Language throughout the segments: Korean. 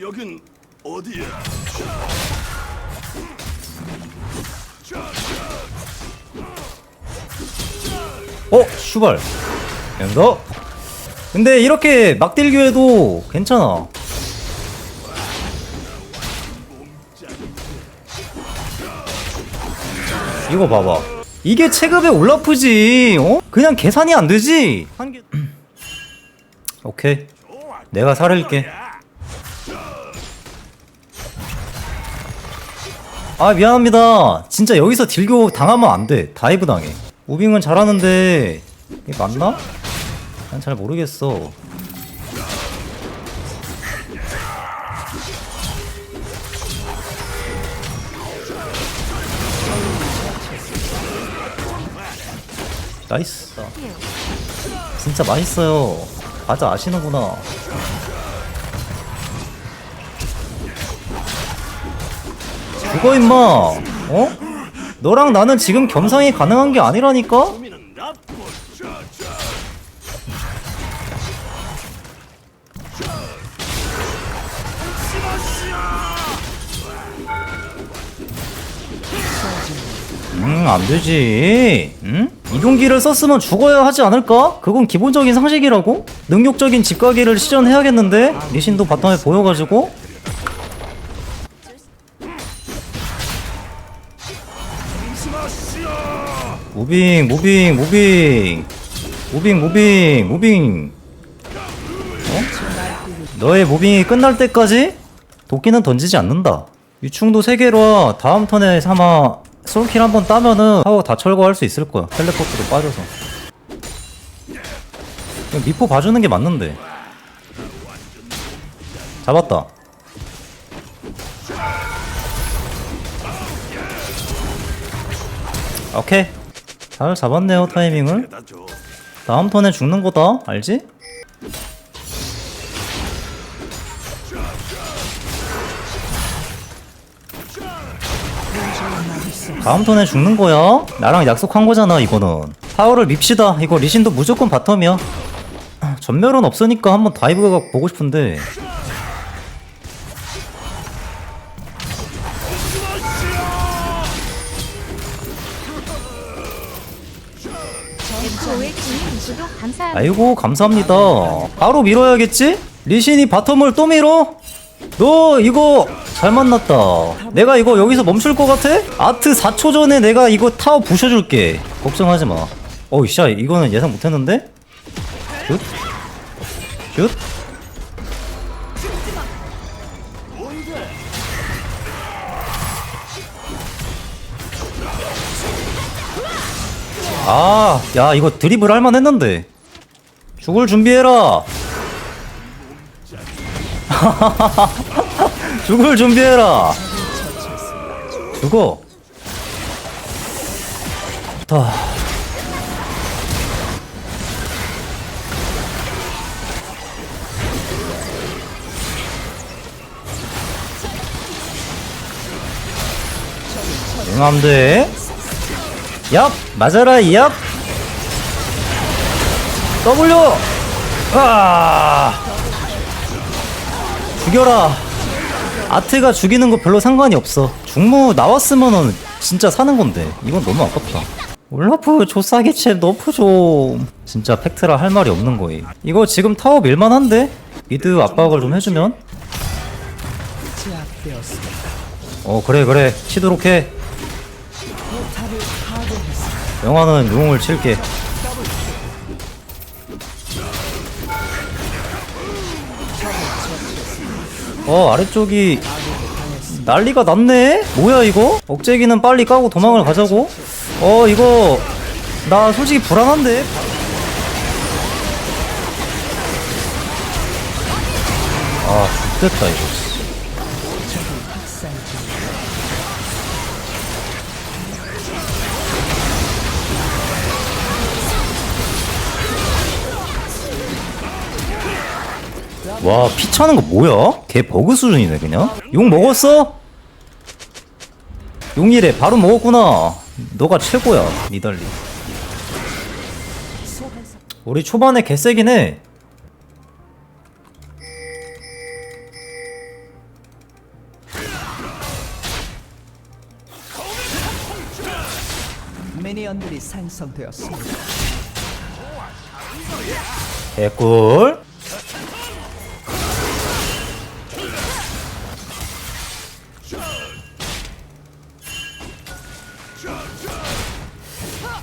여긴 어디야? 어? 슈발 연서 근데 이렇게 막딜교 해도 괜찮아 이거 봐봐 이게 체급의 올라프지 어? 그냥 계산이 안 되지. 오케이 내가 살릴게 아 미안합니다. 진짜 여기서 딜교 당하면 안돼. 다이브 당해. 무빙은 잘하는데 이게 맞나? 난 잘 모르겠어. 나이스. 진짜 맛있어요. 과자 아시는구나 죽어 임마 어? 너랑 나는 지금 겸상이 가능한 게 아니라니까? 음, 안 되지. 응? 이동기를 썼으면 죽어야 하지 않을까? 그건 기본적인 상식이라고? 능력적인 집가기를 실현해야겠는데? 리신도 바텀에 보여가지고? 무빙, 무빙, 무빙. 무빙, 무빙, 무빙. 어? 너의 무빙이 끝날 때까지 도끼는 던지지 않는다. 유충도 3개로 다음 턴에 아마 솔킬 한번 따면은 하고 다 철거할 수 있을 거야. 텔레포트도 빠져서. 미포 봐주는 게 맞는데. 잡았다. 오케이. 잘 잡았네요, 타이밍을. 다음 턴에 죽는 거다. 알지? 다음 턴에 죽는 거야. 나랑 약속한 거잖아, 이거는. 파워를 밉시다. 이거 리신도 무조건 바텀이야. 아, 전멸은 없으니까 한번 다이브가 보고 싶은데. 아이고, 감사합니다. 바로 밀어야겠지? 리신이 바텀을 또 밀어? 너 이거 잘 만났다. 내가 이거 여기서 멈출 것 같아? 아트 4초 전에 내가 이거 타워 부셔줄게. 걱정하지 마. 어이, 씨, 이거는 예상 못했는데? 슛? 슛? 아, 야, 이거 드리블 할만 했는데. 죽을 준비해라. 죽을 준비해라. 죽어. 다. 응암돼. 얍! 맞아라, 얍! W! 아! 죽여라. 아트가 죽이는 거 별로 상관이 없어. 중무 나왔으면은 진짜 사는 건데. 이건 너무 아깝다. 올라프 조싸기챔 너프 좀. 진짜 팩트라 할 말이 없는 거임. 이거 지금 타워 밀만한데? 미드 압박을 좀 해주면? 어 그래 그래 치도록 해. 영화는 용을 칠게. 어 아래쪽이 난리가 났네? 뭐야 이거? 억제기는 빨리 까고 도망을 가자고? 어 이거 나 솔직히 불안한데? 아 X됐다 이거 와 피차는 거 뭐야? 개 버그 수준이네 그냥 용 먹었어? 용이래 바로 먹었구나 너가 최고야 니덜리 우리 초반에 개세긴 해 미니언들이 상성되었습니다. 개꿀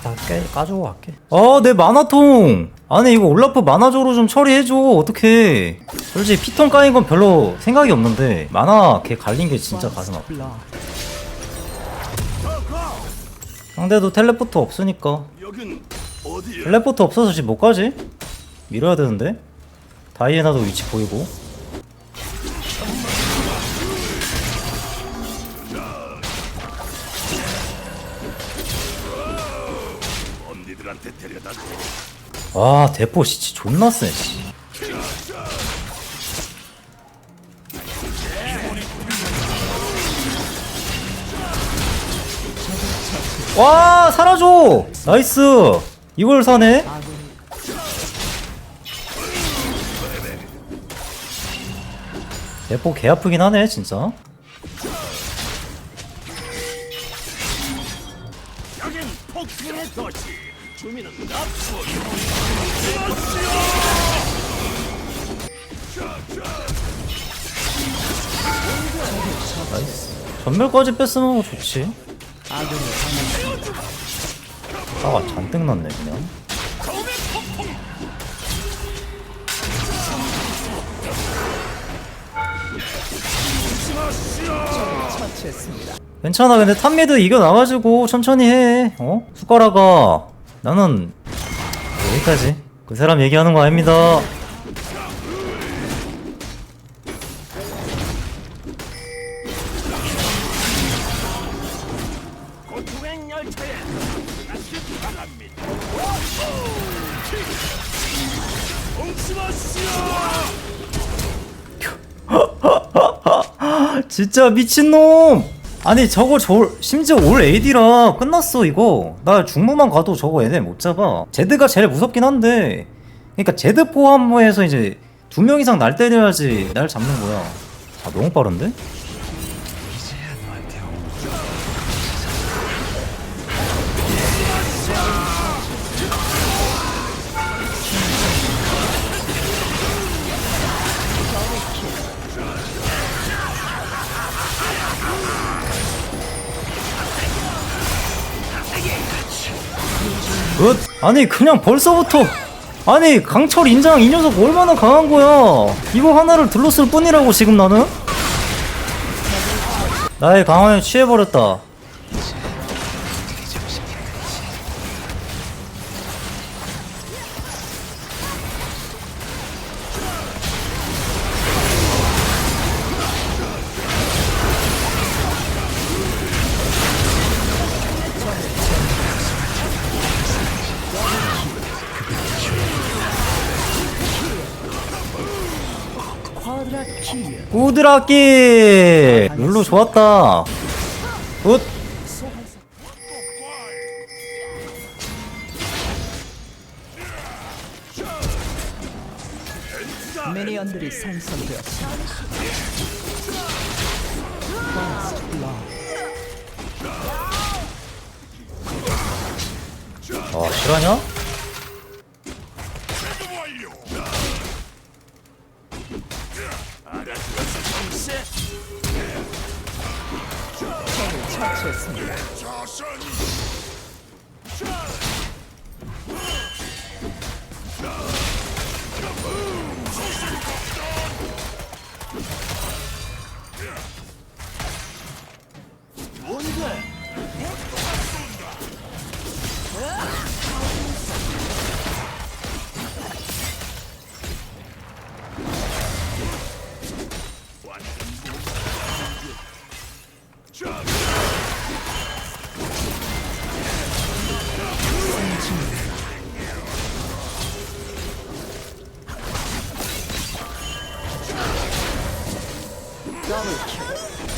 다 깨, 까주고 갈게. 아 내 만화통! 아니 이거 올라프 만화조로 좀 처리해줘. 어떡해. 솔직히 피통 까인 건 별로 생각이 없는데 만화 걔 갈린 게 진짜 가슴 아파. 상대도 텔레포트 없으니까? 텔레포트 없어서 지금 못 가지? 밀어야 되는데? 다이애나도 위치 보이고 와 대포 씨 존나 세 씨. 와 사라져 나이스 이걸 사네 대포 개 아프긴 하네 진짜 여긴 폭풍의 도시. 주민은. 전멸까지 뺐으면 뭐 좋지 화가 잔뜩 났네 그냥. 괜찮아 근데 탑미드 이겨나가지고 천천히 해 어? 숟가락아 나는 여기까지 그 사람 얘기하는 거 아닙니다! 진짜 미친놈 아니 저거 저 심지어 올 AD라 끝났어 이거. 나 중무만 가도 저거 얘네 못 잡아. 제드가 제일 무섭긴 한데. 그러니까 제드 포함해서 이제 두 명 이상 날 때려야지 날 잡는 거야. 아 너무 빠른데? 굿 아니 그냥 벌써부터. 아니 강철 인장 이 녀석 얼마나 강한 거야? 이거 하나를 둘러쓸 뿐이라고 지금 나는? 나의 강화에 취해버렸다 킬. 꾸드라끼 룰루 좋았다 굿 미니언들이 생성되었습니다. 아 실화냐?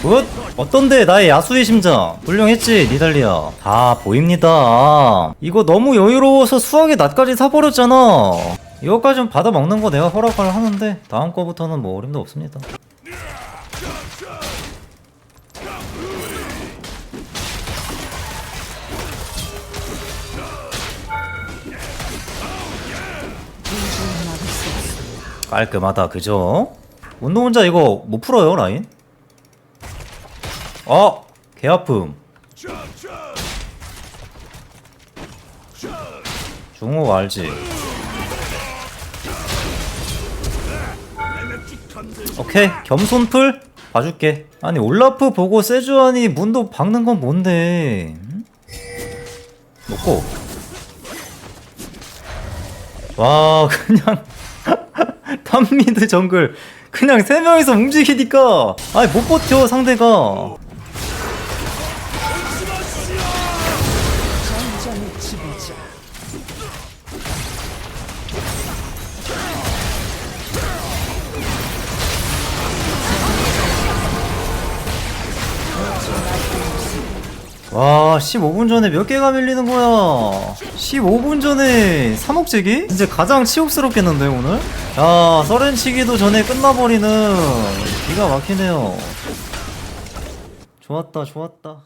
굿! 어떤데 나의 야수의 심장? 훌륭했지 니달리아. 다 보입니다. 이거 너무 여유로워서 수학의 낫까지 사버렸잖아. 이거까지는 받아먹는 거 내가 허락을 하는데 다음 거부터는 뭐 어림도 없습니다 깔끔하다 그죠? 운동 혼자 이거 못 풀어요 라인? 어! 개 아픔 중국 알지? 오케이 겸손풀 봐줄게 아니 올라프 보고 세주안이 문도 박는 건 뭔데 응? 먹고 와 그냥 탑미드 정글. 그냥 세 명이서 움직이니까. 아니 못 버텨 상대가 와 15분 전에 몇 개가 밀리는 거야 15분 전에 3억 제기? 이제 가장 치욕스럽겠는데 오늘? 야 서렌치기도 전에 끝나버리는 기가 막히네요 좋았다 좋았다